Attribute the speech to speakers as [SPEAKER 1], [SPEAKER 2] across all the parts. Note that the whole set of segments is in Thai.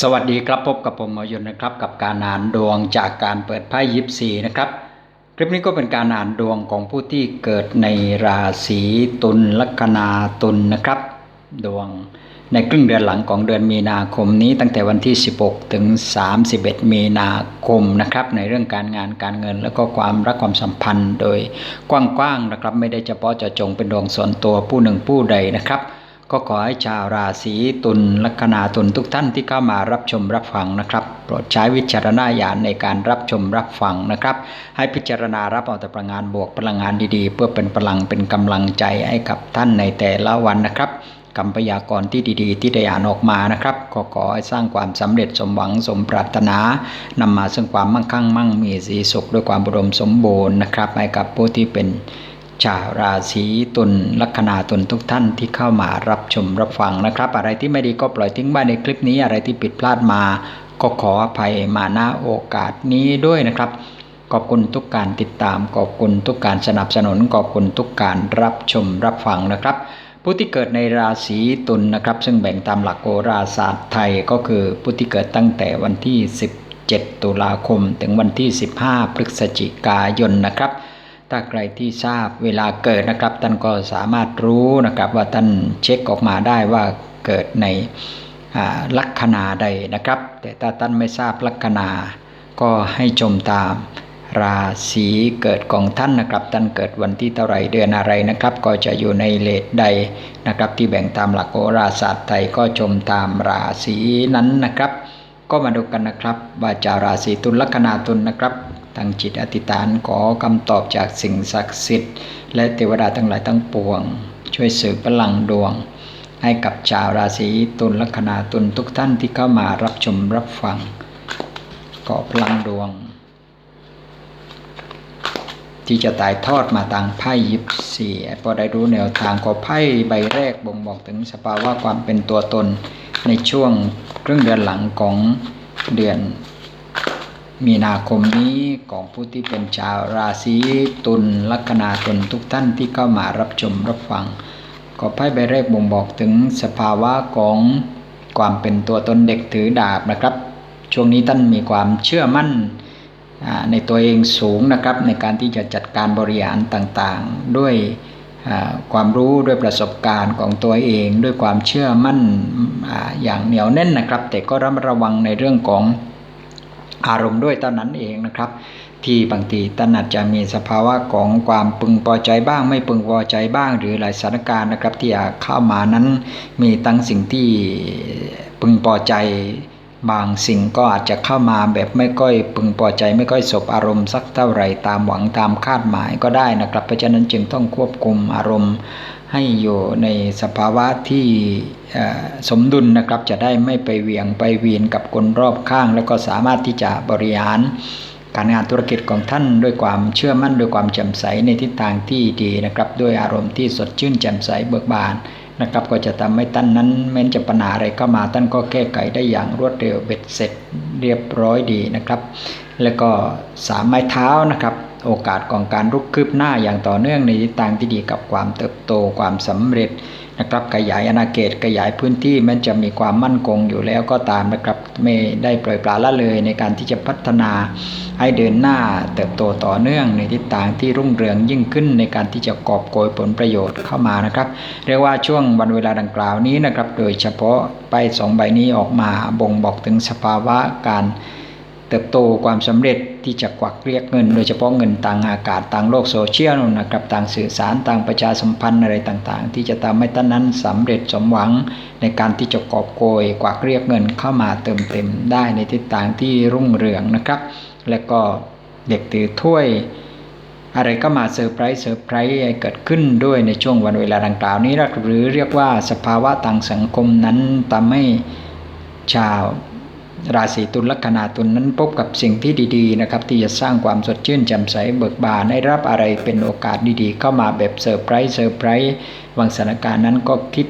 [SPEAKER 1] สวัสดีครับพบกับผมมอยนนะครับ กับการอ่านดวงจากการเปิดไพ่ยิปซีนะครับ คลิปนี้ก็เป็นการอ่านดวงของผู้ที่เกิดในราศีตุลลัคนาตุลนะครับ ดวงในครึ่งเดือนหลังของเดือนมีนาคมนี้ตั้งแต่วันที่ 16 ถึง 31 มีนาคมนะครับ ในเรื่องการงานการเงิน แล้วก็ความรักความสัมพันธ์โดยกว้างๆนะครับ ไม่ได้เฉพาะเจาะจงเป็นดวงส่วนตัวผู้หนึ่งผู้ใดนะครับ ก็ขอให้ชาวราศีตุลลัคนาตุลทุกท่านที่เข้ามารับชมรับฟังนะครับ โปรดใช้วิจารณญาณในการรับชมรับฟังนะครับ ให้พิจารณารับเอาแต่พลังงานบวกพลังงานดีๆ เพื่อเป็นพลังเป็นกำลังใจให้กับท่านในแต่ละวันนะครับคำพยากรณ์ที่ดีๆ ที่ได้อ่านออกมานะครับก็ขอให้สร้างความสำเร็จสมหวังสมปรารถนานำมาซึ่งความมั่งคั่งมั่งมีสีสุขด้วยความบรมสมบูรณ์นะครับให้กับผู้ที่เป็น ชาวราศีตุลลัคนาตุลทุกท่านที่เข้ามารับชมรับฟังนะครับ อะไรที่ไม่ดีก็ปล่อยทิ้งไว้ในคลิปนี้ อะไรที่ผิดพลาดมา ก็ขออภัยมาณโอกาสนี้ด้วยนะครับขอบคุณทุกการติดตาม ขอบคุณทุกการสนับสนุน ขอบคุณทุกการรับชมรับฟังนะครับ ผู้ที่เกิดในราศีตุลนะครับ ซึ่งแบ่งตามหลักโหราศาสตร์ไทยก็คือผู้ที่เกิดตั้งแต่วันที่ 17 ตุลาคม ถึงวันที่ 15 พฤศจิกายนนะครับ ถ้าใครที่ทราบเวลาเกิดนะครับ ท่านก็สามารถรู้นะครับว่าท่านเช็คออกมาได้ว่าเกิดในลัคนาใดนะครับ แต่ถ้าท่านไม่ทราบลัคนา ก็ให้ชมตามราศีเกิดของท่านนะครับ ท่านเกิดวันที่เท่าไรเดือนอะไรนะครับ ก็จะอยู่ในเลทใดนะครับ ที่แบ่งตามหลักโหราศาสตร์ไทยก็ชมตามราศีนั้นนะครับ ก็มาดูกันนะครับว่าจาราศีตุลลัคนาตุลนะครับ ตั้งจิตอธิษฐานขอคำตอบจากสิ่งศักดิ์สิทธิ์ และเทวดาทั้งหลายทั้งปวง ช่วยสื่อพลังดวง ให้กับชาวราศีตุลลัคนาตุลทุกท่านที่เข้ามารับชมรับฟังขอพลังดวง ที่จะตายทอดมาทางไพ่ยิปซีพอได้รู้แนวทางของไพ่ใบแรกบ่งบอกถึงสภาวะความเป็นตัวตนในช่วงครึ่งเดือนหลังของเดือน มีนาคมนี้ของผู้ที่เป็นชาวราศีตุลลัคนาตุลทุกท่านที่เข้ามารับชมรับฟังก็ไพ่ใบแรกบ่งบอกถึงสภาวะของความเป็นตัวตนเด็กถือดาบนะครับ ช่วงนี้ท่านมีความเชื่อมั่นในตัวเองสูงนะครับ ในการที่จะจัดการบริหารต่างๆ ด้วยความรู้ด้วยประสบการณ์ของตัวเอง ด้วยความเชื่อมั่นออย่างเหนียวแน่นนะครับ แต่ก็ระมัดระวังในเรื่องของ อารมณ์ด้วยตอนนั้นเองนะครับ ที่บางทีท่านอาจจะมีสภาวะของความพึงพอใจบ้าง ไม่พึงพอใจบ้าง หรือหลายสถานการณ์นะครับ ที่เข้ามานั้นมีตั้งสิ่งที่พึงพอใจบางสิ่งก็อาจจะเข้ามาแบบไม่ค่อยพึงพอใจ ไม่ค่อยสบอารมณ์สักเท่าไหร่ตามหวังตามคาดหมายก็ได้นะครับ เพราะฉะนั้นจึงต้องควบคุมอารมณ์ ให้อยู่ในสภาวะที่สมดุลนะครับจะได้ไม่ไปเวียงไปเวียนกับคนรอบข้าง แล้วก็สามารถที่จะบริหารการงานธุรกิจของท่านด้วยความเชื่อมั่นด้วยความแจ่มใสในทิศทางที่ดีนะครับด้วยอารมณ์ที่สดชื่นแจ่มใสเบิกบานนะครับก็จะทำให้ท่านนั้นแม้จะปัญหาอะไรเข้ามาท่านก็แก้ไขได้อย่างรวดเร็วเบ็ดเสร็จเรียบร้อยดีนะครับ แล้วก็สามไม้เท้านะครับ โอกาสของการรุกคืบหน้าอย่างต่อเนื่องในทิศทางที่ดีกับความเติบโตความสำเร็จนะครับขยายอาณาเขตขยายพื้นที่มันจะมีความมั่นคงอยู่แล้วก็ตามนะครับไม่ได้ปล่อยปละละเลยในการที่จะพัฒนาให้เดินหน้าเติบโตต่อเนื่องในทิศทางที่รุ่งเรืองยิ่งขึ้นในการที่จะกอบโกยผลประโยชน์เข้ามานะครับ เรียกว่าช่วงวันเวลาดังกล่าวนี้นะครับ โดยเฉพาะไปสองใบนี้ออกมาบ่งบอกถึงสภาวะการเติบโตความสำเร็จ ที่จะกวักเรียกเงิน โดยเฉพาะเงินต่างอากาศต่างโลกโซเชียลนะครับต่างสื่อสารต่างประชาสัมพันธ์อะไรต่างๆ ที่จะทำให้ท่านนั้นสำเร็จสมหวัง ในการที่จะกอบโกยกวักเรียกเงินเข้ามาเติมเต็มได้ในทิศทางที่รุ่งเรืองนะครับ และก็เด็กถือถ้วยอะไรก็มาเซอร์ไพรส์เซอร์ไพรส์เกิดขึ้นด้วยในช่วงวันเวลาดังกล่าวนี้หรือเรียกว่าสภาวะทางสังคมนั้นทำให้ชาว ราศีตุลลัคนาตุลนั้นพบกับสิ่งที่ดีๆนะครับที่จะสร้างความสดชื่นแจ่มใสเบิกบานได้รับอะไรเป็นโอกาสดีๆ เข้ามาแบบเซอร์ไพรส์เซอร์ไพรส์บางสถานการณ์นั้นก็คิด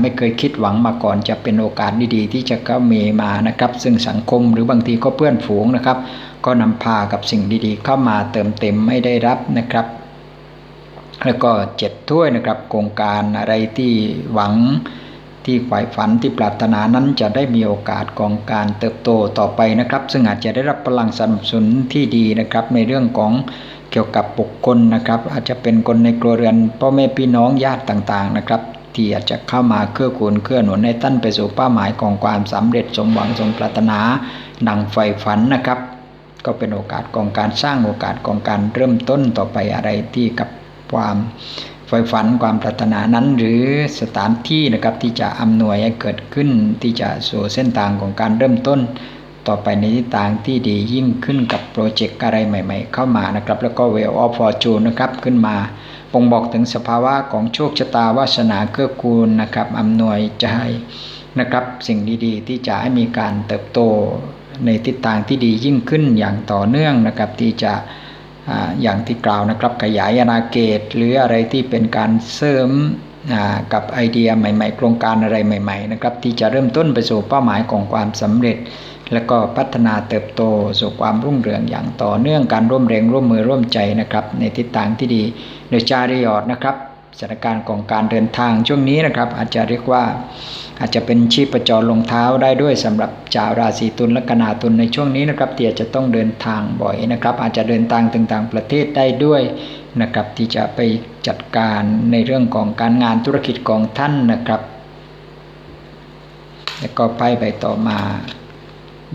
[SPEAKER 1] ไม่เคยคิดหวังมาก่อนจะเป็นโอกาสดีๆ ที่จะก็มีมานะครับ ซึ่งสังคมหรือบางทีก็เพื่อนฝูงนะครับ ก็นำพากับสิ่งดีๆ เข้ามาเติมเต็มไม่ได้รับนะครับ แล้วก็เจ็ดถ้วยนะครับโครงการอะไรที่หวัง ที่ใฝ่ฝันที่ปรารถนานั้นจะได้มีโอกาสของการเติบโตต่อไปนะครับ ซึ่งอาจจะได้รับพลังสนับสนุนที่ดีนะครับ ในเรื่องของเกี่ยวกับบุคคลนะครับ อาจจะเป็นคนในครัวเรือนพ่อแม่พี่น้องญาติต่างๆนะครับที่อาจจะเข้ามาเครื่อกูลเครื่อหนุนให้ท่านไปสู่เป้าหมายของความสำเร็จสมหวังสมปรารถนาดังใฝ่ฝันนะครับ ก็เป็นโอกาสของการสร้างโอกาสของการเริ่มต้นต่อไปอะไรที่กับความ ไฟฝันความปรารถนานั้นหรือสถานที่นะครับที่จะอำนวยให้เกิดขึ้นที่จะสู่เส้นทางของการเริ่มต้น ต่อไปในทิศทางที่ดียิ่งขึ้นกับโปรเจกต์อะไรใหม่ ๆ เข้ามานะครับแล้วก็ w ว l of Fortune นะครับขึ้นมาบ่งบอกถึงสภาวะของโชคชะตาวาสนาเกื้อกูลนะครับอำนวยใจนะครับสิ่งดีๆ ที่จะให้มีการเติบโตในทิศทางที่ดียิ่งขึ้นอย่างต่อเนื่องนะครับที่จะ อย่างที่กล่าวนะครับขยายอาณาเขตหรืออะไรที่เป็นการเสริมกับไอเดียใหม่ๆ โครงการอะไรใหม่ๆนะครับที่จะเริ่มต้นไปสู่เป้าหมายของความสำเร็จ และก็พัฒนาเติบโตสู่ความรุ่งเรืองอย่างต่อเนื่องการร่วมแรงร่วมมือร่วมใจนะครับในทิศทางที่ดีโดยจาริยอดนะครับ สถานการณ์ของการเดินทางช่วงนี้นะครับ อาจจะเรียกว่าอาจจะเป็นชีพประจรลงเท้าได้ด้วยสำหรับชาวราศีตุลและกนาตุลในช่วงนี้นะครับที่จจะต้องเดินทางบ่อยนะครับ อาจจะเดินทางถึงต่างประเทศได้ด้วยนะครับที่จะไปจัดการในเรื่องของการงานธุรกิจของท่านนะครับ แล้วก็ไปไปต่อมา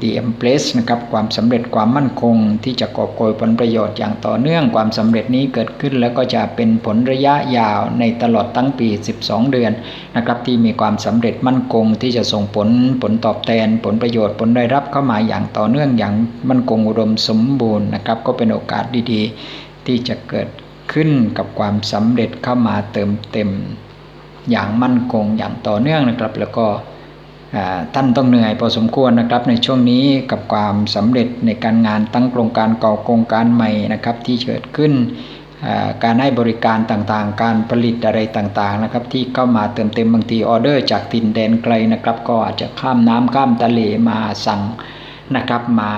[SPEAKER 1] ดีเอ็มเพลสนะครับความสำเร็จความมั่นคง ที่จะกอบโกยผลประโยชน์อย่างต่อเนื่องความสำเร็จนี้เกิดขึ้น แล้วก็จะเป็นผลระยะยาวในตลอดทั้งปี 12 เดือนนะครับที่มีความสำเร็จมั่นคง ที่จะส่งผลผลตอบแทน ผลประโยชน์ผลได้รับเข้ามาอย่างต่อเนื่องอย่างมั่นคงอุดมสมบูรณ์นะครับก็เป็นโอกาสดีๆ ที่จะเกิดขึ้นกับความสำเร็จเข้ามาเติมเต็มอย่างมั่นคงอย่างต่อเนื่องนะครับ แล้วก็ ท่านต้องเหนื่อยพอสมควรนะครับในช่วงนี้กับความสำเร็จในการงานตั้งโครงการก่อโครงการใหม่นะครับที่เกิดขึ้นการให้บริการต่างๆ การผลิตอะไรต่างๆนะครับที่เข้ามาเติมเต็มบางทีออเดอร์จากถิ่นแดนไกลนะครับก็อาจจะข้ามน้ำข้ามทะเลมาสั่งนะครับมา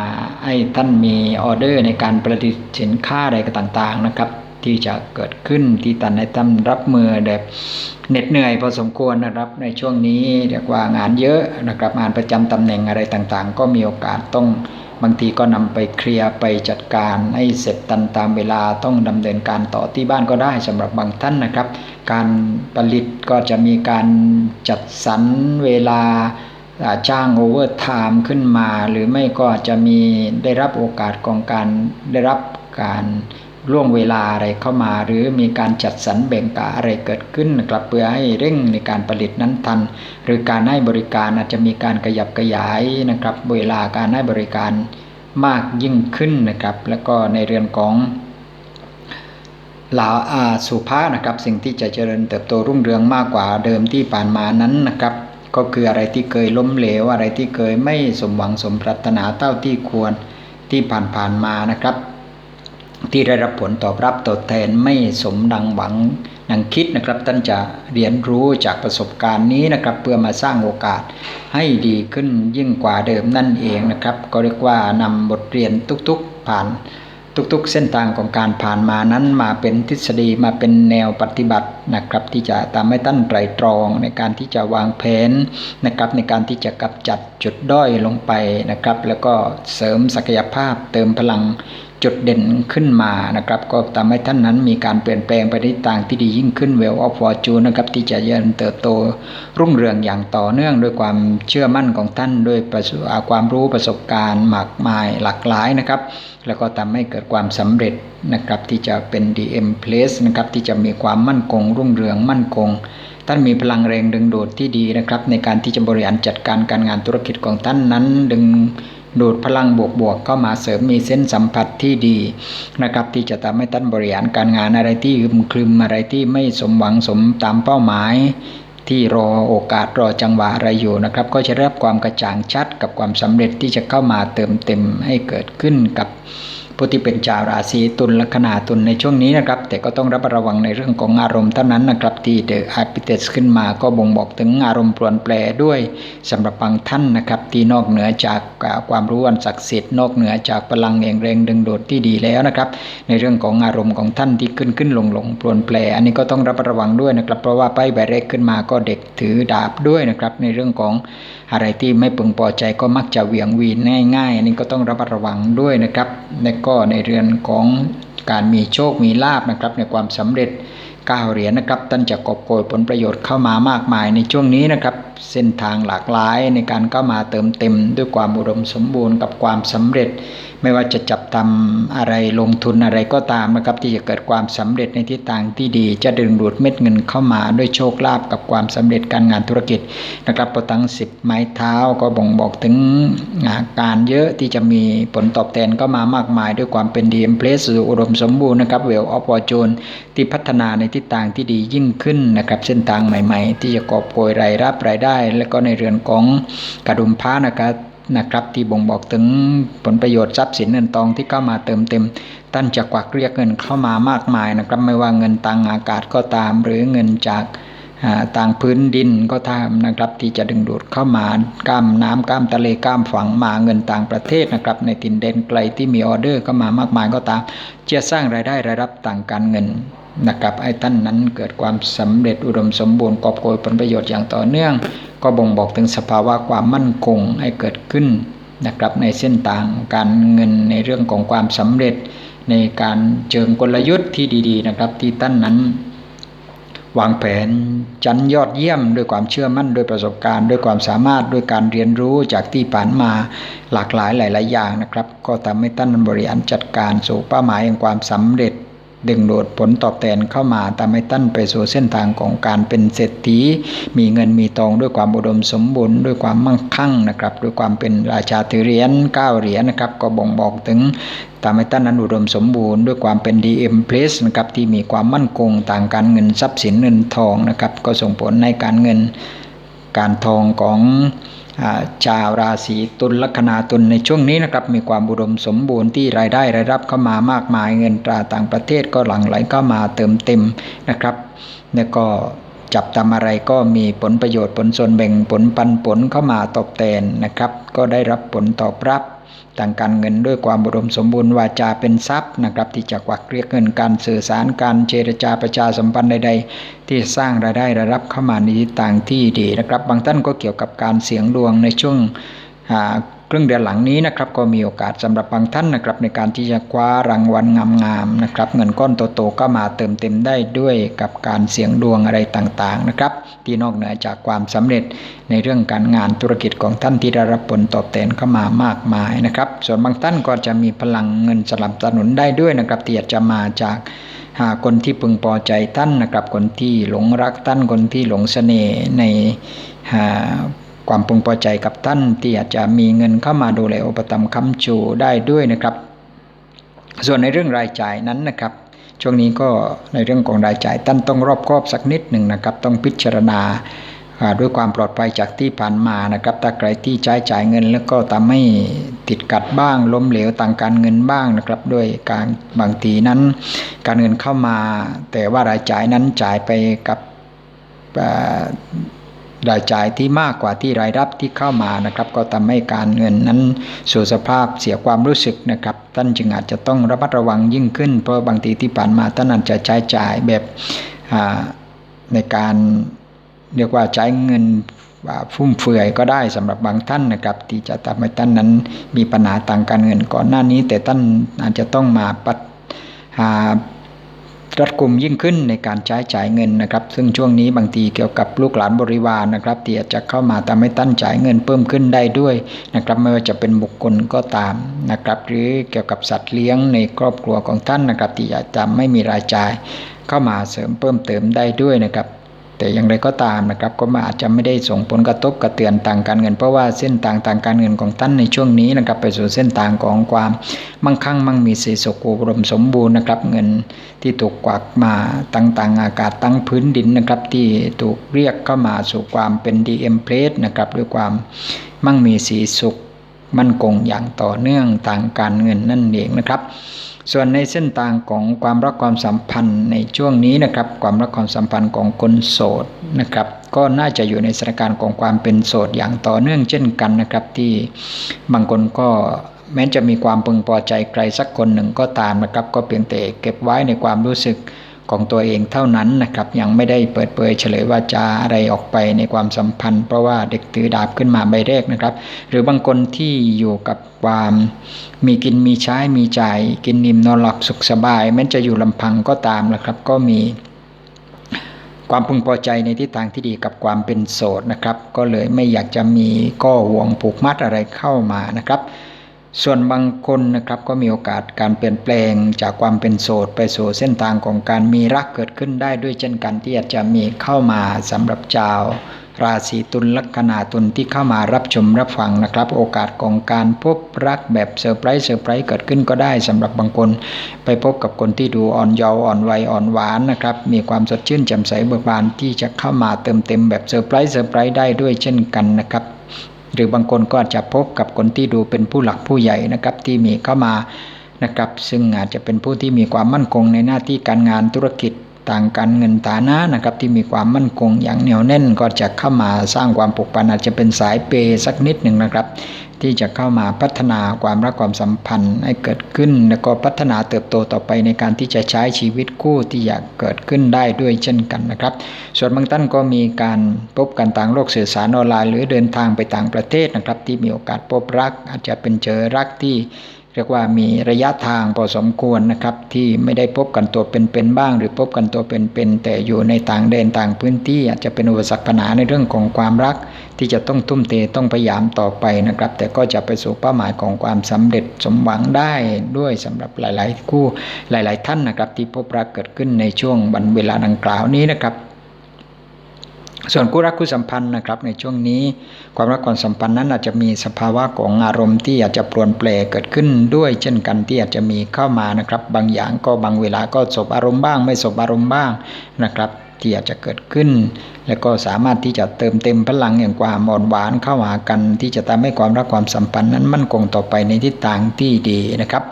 [SPEAKER 1] ให้ท่านมีออเดอร์ในการผลิตสินค้าอะไรต่างๆนะครับ ที่จะเกิดขึ้นที่ตันในตั้มรับมือแบบเหน็ดเหนื่อยพอสมควรนะครับ ในช่วงนี้เรียกว่างานเยอะนะครับงานประจำตำแหน่งอะไรต่างๆ ก็มีโอกาสต้องบางทีก็นำไปเคลียร์ไปจัดการให้เสร็จตันตามเวลาต้องดำเนินการต่อที่บ้านก็ได้สำหรับบางท่านนะครับ การผลิตก็จะมีการจัดสรรเวลาจ้างโอเวอร์ไทม์ขึ้นมา หรือไม่ก็จะมีได้รับโอกาสของการได้รับการ ล่วงเวลาอะไรเข้ามา หรือมีการจัดสรรแบ่งกะอะไรเกิดขึ้นนะครับเพื่อให้เร่งในการผลิตนั้นทัน หรือการให้บริการอาจจะมีการขยับขยายนะครับ เวลาการให้บริการมากยิ่งขึ้นนะครับ แล้วก็ในเรื่องของลาอาสุภานะครับ สิ่งที่จะเจริญเติบโตรุ่งเรืองมากกว่าเดิมที่ผ่านมานั้นนะครับก็คืออะไรที่เคยล้มเหลวอะไรที่เคยไม่สมหวังสมปรารถนาเท่าที่ควรที่ผ่านๆมานะครับ ที่ได้รับผลตอบรับตอบแทนไม่สมดังหวังดังคิดนะครับ ท่านจะเรียนรู้จากประสบการณ์นี้นะครับ เพื่อมาสร้างโอกาสให้ดีขึ้นยิ่งกว่าเดิมนั่นเองนะครับ ก็เรียกว่านำบทเรียนทุกๆ ผ่านทุกๆ เส้นทางของการผ่านมานั้นมาเป็นทฤษฎีมาเป็นแนวปฏิบัตินะครับ ที่จะทำให้ท่านไตรตรองในการที่จะวางแผนนะครับ ในการที่จะกำจัดจุดด้อยลงไปนะครับ แล้วก็เสริมศักยภาพเติมพลัง จุดเด่นขึ้นมานะครับ ก็ทำให้ท่านนั้นมีการเปลี่ยนแปลงไปในทางที่ดียิ่งขึ้นเวลออฟฟอร์จูนะครับที่จะยืนเติบโตรุ่งเรืองอย่างต่อเนื่องด้วยความเชื่อมั่นของท่านด้วยความรู้ประสบการณ์มากมายหลากหลายนะครับ แล้วก็ทำให้เกิดความสำเร็จนะครับที่จะเป็น DM Place นะครับที่จะมีความมั่นคง รุ่งเรืองมั่นคงท่านมีพลังแรงดึงดูดที่ดีนะครับ ในการที่จะบริหารจัดการการงานธุรกิจของท่านนั้นดึง ดูดพลังบวกๆเข้ามาเสริมมีเส้นสัมผัสที่ดีนะครับที่จะทำให้ท่านบริหารการงานอะไรที่อึมครึมอะไรที่ไม่สมหวังสมตามเป้าหมายที่รอโอกาสรอจังหวะอะไรอยู่นะครับ ก็จะรับความกระจ่างชัดกับความสำเร็จที่จะเข้ามาเติมเต็มให้เกิดขึ้นกับ ผู้ที่เป็นชาวราศีตุลลัคนาตุลในช่วงนี้นะครับ แต่ก็ต้องระมัดระวังในเรื่องของอารมณ์เท่านั้นนะครับ ที่เดอะอาร์พิเตสขึ้นมาก็บ่งบอกถึงอารมณ์ปรวนแปรด้วยสำหรับบางท่านนะครับ ที่นอกเหนือจากความรู้อันศักดิ์สิทธิ์นอกเหนือจากพลังแห่งแรงดึงดูดที่ดีแล้วนะครับ ในเรื่องของอารมณ์ของท่านที่ขึ้นขึ้นลงลงปรวนแปร อันนี้ก็ต้องระมัดระวังด้วยนะครับ เพราะว่าไพ่ใบแรกขึ้นมาก็เด็กถือดาบด้วยนะครับ ในเรื่องของอะไรที่ไม่พึงพอใจก็มักจะเหวี่ยงวีนง่ายๆ อันนี้ก็ต้องระมัดระวังด้วยนะครับและก็ในเรือนของการมีโชคมีลาบนะครับในความสำเร็จก้าวเหรียญนะครับท่านจะกอบโกยผลประโยชน์เข้ามามากมายในช่วงนี้นะครับเส้นทางหลากหลายในการเข้ามาเติมเต็มด้วยความอุดมสมบูรณ์กับความสำเร็จ ไม่ว่าจะจับทำอะไรลงทุนอะไรก็ตามนะครับที่จะเกิดความสำเร็จในทิศทางที่ดี จะดึงดูดเม็ดเงินเข้ามาด้วยโชคลาภกับความสำเร็จการงานธุรกิจนะครับพอตั้งสิบไม้เท้าก็บ่งบอกถึงการเยอะที่จะมีผลตอบแทนก็มามากมายด้วยความเป็นดีเอ็มเพลสอุดมสมบูรณ์นะครับเวลออฟวอร์จูนที่พัฒนาในทิศทางที่ดียิ่งขึ้นนะครับเส้นทางใหม่ ๆ ที่จะกอบโกยรายรับรายได้ และก็ในเรือนของกระดุมพ้านะครับนะครับที่บ่งบอกถึงผลประโยชน์ทรัพย์สินเงินทองที่เข้ามาเติมเต็มท่านจะกวักเรียกเงินเข้ามามากมายนะครับ ไม่ว่าเงินตังอากาศก็ตาม หรือเงินจากต่างพื้นดินก็ตามนะครับ ที่จะดึงดูดเข้ามาก้ามน้ำก้ามทะเลก้ามฝั่งมาเงินต่างประเทศนะครับ ในตินเดนไกลที่มีออเดอร์เข้ามามากมายก็ตามจะสร้างรายได้รายรับต่างการเงิน นะครับไอ้ท่านนั้นเกิดความสำเร็จอุดมสมบูรณ์กอบโกยผลประโยชน์อย่างต่อเนื่อง ก็บ่งบอกถึงสภาวะความมั่นคงให้เกิดขึ้นนะครับในเส้นทางการเงินในเรื่องของความสำเร็จ ในการเชิงกลยุทธ์ที่ดีๆนะครับที่ท่านนั้น วางแผนจันยอดเยี่ยมด้วยความเชื่อมั่นด้วยประสบการณ์ ด้วยความสามารถด้วยการเรียนรู้จากที่ผ่านมาหลากหลายหลาย ๆ อย่างนะครับ ก็ทำให้ท่านบริหารจัดการสู่เป้าหมายแห่งความสำเร็จ ดึงดูดผลตอบแทนเข้ามาทำให้ท่านไปสู่เส้นทางของการเป็นเศรษฐี มีเงินมีทองด้วยความอุดมสมบูรณ์ด้วยความมั่งคั่งนะครับด้วยความเป็นราชาถือเหรียญก้าเหรียญนะครับก็บ่งบอกถึงทำให้ท่านนั้นอุดมสมบูรณ์ด้วยความเป็น DM Place นะครับที่มีความมั่นคงต่างการเงินทรัพย์สินเงินทองนะครับก็ส่งผลในการเงินการทองของ ชาวราศีตุลลัคนาตุลในช่วงนี้นะครับมีความบุดมสมบูรณ์ที่รายได้รายรับเข้ามามากมายเงินตราต่างประเทศก็หลั่งไหลเข้ามาเติมเต็มนะครับแล้วก็จับทำอะไรก็มีผลประโยชน์ผลส่วนแบ่งผลปันผลเข้ามาตอบแทนนะครับ ก็ได้รับผลตอบรับ ทางการเงินด้วยความบรมสมบูรณ์วาจาเป็นทรัพย์นะครับ ที่จะกวักเรียกเงินการสื่อสารการเจรจาประชาสัมพันธ์ใด ๆ ที่สร้างรายได้รายรับเข้ามาในทิศทางที่ดีนะครับ บางท่านก็เกี่ยวกับการเสียงดวงในช่วง รึ่งเดือนหลังนี้นะครับก็มีโอกาสสำหรับบางท่านนะครับในการที่จะคว้ารางวัลงามๆนะครับเงินก้อนโตๆก็มาเติมเต็มได้ด้วยกับการเสี่ยงดวงอะไรต่างๆนะครับที่นอกเหนือจากความสำเร็จในเรื่องการงานธุรกิจของท่านที่ได้รับผลตอบแทนเข้ามามากมายนะครับ ส่วนบางท่านก็จะมีพลังเงินสลับสนุนได้ด้วยนะครับที่อาจจะมาจากหาคนที่พึงพอใจท่านนะครับ คนที่หลงรักท่านคนที่หลงเสน่ห์ใน ความพึงพอใจกับท่านที่อาจจะมีเงินเข้ามาดูแลอุปถัมภ์ค้ำชูได้ด้วยนะครับ ส่วนในเรื่องรายจ่ายนั้นนะครับ ช่วงนี้ก็ในเรื่องของรายจ่ายท่านต้องรอบคอบสักนิดหนึ่งนะครับ ต้องพิจารณาด้วยความปลอดภัยจากที่ผ่านมานะครับถ้าใครที่ใช้จ่ายเงิน แล้วก็ทำให้ติดกัดบ้างล้มเหลวต่างการเงินบ้างนะครับ ด้วยการบางทีนั้น การเงินเข้ามา แต่ว่ารายจ่ายนั้นจ่ายไปกับ รายจ่ายที่มากกว่าที่รายรับที่เข้ามานะครับ ก็ทำให้การเงินนั้นสู่สภาพเสียความรู้สึกนะครับ ท่านจึงอาจจะต้องระมัดระวังยิ่งขึ้น เพราะบางทีที่ผ่านมาท่านอาจจะใช้จ่ายแบบในการเรียกว่าใช้เงินฟุ่มเฟือยก็ได้สำหรับบางท่านนะครับ ที่จะทำให้ท่านนั้นมีปัญหาต่างการเงินก่อนหน้านี้ แต่ท่านอาจจะต้องมาปัด รัดกุมยิ่งขึ้นในการใช้จ่ายเงินนะครับ ซึ่งช่วงนี้บางทีเกี่ยวกับลูกหลานบริวารนะครับที่อาจจะเข้ามาทำให้ตั้นจ่ายเงินเพิ่มขึ้นได้ด้วยนะครับไม่ว่าจะเป็นบุคคลก็ตามนะครับ หรือเกี่ยวกับสัตว์เลี้ยงในครอบครัวของท่านนะครับที่อาจจะไม่มีรายจ่ายเข้ามาเสริมเพิ่มเติมได้ด้วยนะครับ แต่อย่างไรก็ตามนะครับ ก็มาอาจจะไม่ได้ส่งผลกระทบกระเตือนต่างการเงิน เพราะว่าเส้นทางทางการเงินของท่านในช่วงนี้นะครับ ไปสู่เส้นทางของความมั่งคั่งมั่งมีสีสุขอุดมสมบูรณ์นะครับ เงินที่ถูกกวักมาต่างๆ อากาศตั้งพื้นดินนะครับ ที่ถูกเรียกเข้ามาสู่ความเป็น DM plate นะครับด้วยความมั่งมีสีสุขมั่นคงอย่างต่อเนื่องทางการเงินนั่นเองนะครับ ส่วนในเส้นทางของความรักความสัมพันธ์ในช่วงนี้นะครับ ความรักความสัมพันธ์ของคนโสดนะครับ ก็น่าจะอยู่ในสถานการณ์ของความเป็นโสดอย่างต่อเนื่องเช่นกันนะครับ ที่บางคนก็แม้จะมีความพึงพอใจใครสักคนหนึ่งก็ตามนะครับ ก็เพียงแต่เก็บไว้ในความรู้สึก ของตัวเองเท่านั้นนะครับ ยังไม่ได้เปิดเผยเฉลยว่าจะอะไรออกไปในความสัมพันธ์ เพราะว่าเด็กถือดาบขึ้นมาใบแรกนะครับ หรือบางคนที่อยู่กับความมีกินมีใช้มีจ่ายกินนิ่มนอนหลับสุขสบายแม้จะอยู่ลำพังก็ตามนะครับ ก็มีความพึงพอใจในทิศทางที่ดีกับความเป็นโสดนะครับ ก็เลยไม่อยากจะมีก็ห่วงผูกมัดอะไรเข้ามานะครับ ส่วนบางคนนะครับก็มีโอกาสการเปลี่ยนแปลงจากความเป็นโสด ไปสู่เส้นทางของการมีรักเกิดขึ้นได้ด้วยเช่นกันที่อาจจะมีเข้ามาสำหรับชาว ราศีตุลลัคนาตุลที่เข้ามารับชมรับฟังนะครับ โอกาสของการพบรักแบบเซอร์ไพรส์เซอร์ไพรส์เกิดขึ้นก็ได้สำหรับบางคน ไปพบกับคนที่ดูอ่อนเยาว์อ่อนวัยอ่อนหวานนะครับมีความสดชื่นแจ่มใสเบิกบานที่จะเข้ามาเติมเต็มแบบเซอร์ไพรส์เซอร์ไพรส์ได้ด้วยเช่นกันนะครับ หรือบางคนก็อาจจะพบกับคนที่ดูเป็นผู้หลักผู้ใหญ่นะครับที่มีเข้ามานะครับ ซึ่งอาจจะเป็นผู้ที่มีความมั่นคงในหน้าที่การงานธุรกิจต่างการเงินฐานะนะครับที่มีความมั่นคงอย่างเหนียวแน่นก็จะเข้ามาสร้างความผูกพันอาจจะเป็นสายเปย์สักนิดหนึ่งนะครับ ที่จะเข้ามาพัฒนาความรักความสัมพันธ์ให้เกิดขึ้น แล้วก็พัฒนาเติบโตต่อไปในการที่จะใช้ชีวิตคู่ที่อยากเกิดขึ้นได้ด้วยเช่นกันนะครับ ส่วนบางท่านก็มีการพบกันต่างโลกสื่อสารออนไลน์หรือเดินทางไปต่างประเทศนะครับ ที่มีโอกาสพบรักอาจจะเป็นเจอรักที่ เรียกว่ามีระยะทางพอสมควรนะครับที่ไม่ได้พบกันตัวเป็นๆบ้าง หรือพบกันตัวเป็นๆแต่อยู่ในต่างแดนต่างพื้นที่อาจจะเป็นอุปสรรคปัญหาในเรื่องของความรัก ที่จะต้องทุ่มเทต้องพยายามต่อไปนะครับ แต่ก็จะไปสู่เป้าหมายของความสำเร็จสมหวังได้ด้วยสำหรับหลาย ๆ คู่หลาย ๆ ท่านนะครับ ที่พบรักเกิดขึ้นในช่วงวันเวลาดังกล่าวนี้นะครับ ส่วนคู่รักคู่สัมพันธ์นะครับในช่วงนี้ ความรักความสัมพันธ์นั้นอาจจะมีสภาวะของอารมณ์ที่อาจจะปรวนแปรเกิดขึ้นด้วย เช่นกันที่อาจจะมีเข้ามานะครับ บางอย่างก็บางเวลาก็สบอารมณ์บ้าง ไม่สบอารมณ์บ้างนะครับที่อาจจะเกิดขึ้น และก็สามารถที่จะเติมเต็มพลังแห่างความอ่อนหวานเข้าหากัน ที่จะทำให้ความรักความสัมพันธ์นั้นมั่นคงต่อไปในทิศทางที่ดีนะครับ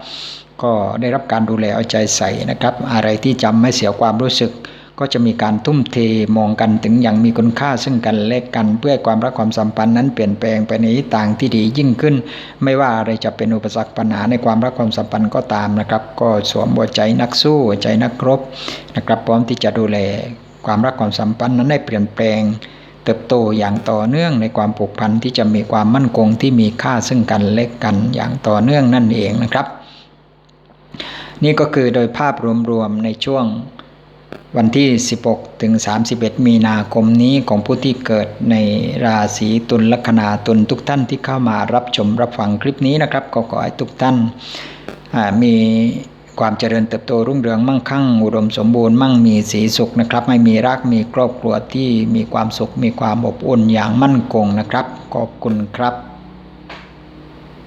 [SPEAKER 1] ก็ได้รับการดูแลเอาใจใส่นะครับ อะไรที่จำไม่เสียความรู้สึก ก็จะมีการทุ่มเทมองกันถึงอย่างมีคุณค่าซึ่งกันและกันเพื่อความรักความสัมพันธ์นั้นเปลี่ยนแปลงไปในทิศทางที่ดียิ่งขึ้น ไม่ว่าอะไรจะเป็นอุปสรรคปัญหาในความรักความสัมพันธ์ก็ตามนะครับ ก็สวมหัวใจนักสู้หัวใจนักรบนะครับพร้อมที่จะดูแลความรักความสัมพันธ์นั้นให้เปลี่ยนแปลง เติบโตอย่างต่อเนื่องในความผูกพันที่จะมีความมั่นคงที่มีค่าซึ่งกันและกันอย่างต่อเนื่องนั่นเองนะครับ นี่ก็คือโดยภาพรวมๆในช่วง วันที่ 16 ถึง 31 มีนาคมนี้ของผู้ที่เกิดในราศีตุลลัคนาตุลทุกท่านที่เข้ามารับชมรับฟังคลิปนี้นะครับก็ขอให้ทุกท่านมีความเจริญเติบโตรุ่งเรืองมั่งคั่งอุดมสมบูรณ์มั่งมีสีสุขนะครับ ไม่มีรักมีครอบครัวที่มีความสุขมีความอบอุ่นอย่างมั่นคงนะครับ ขอบคุณครับ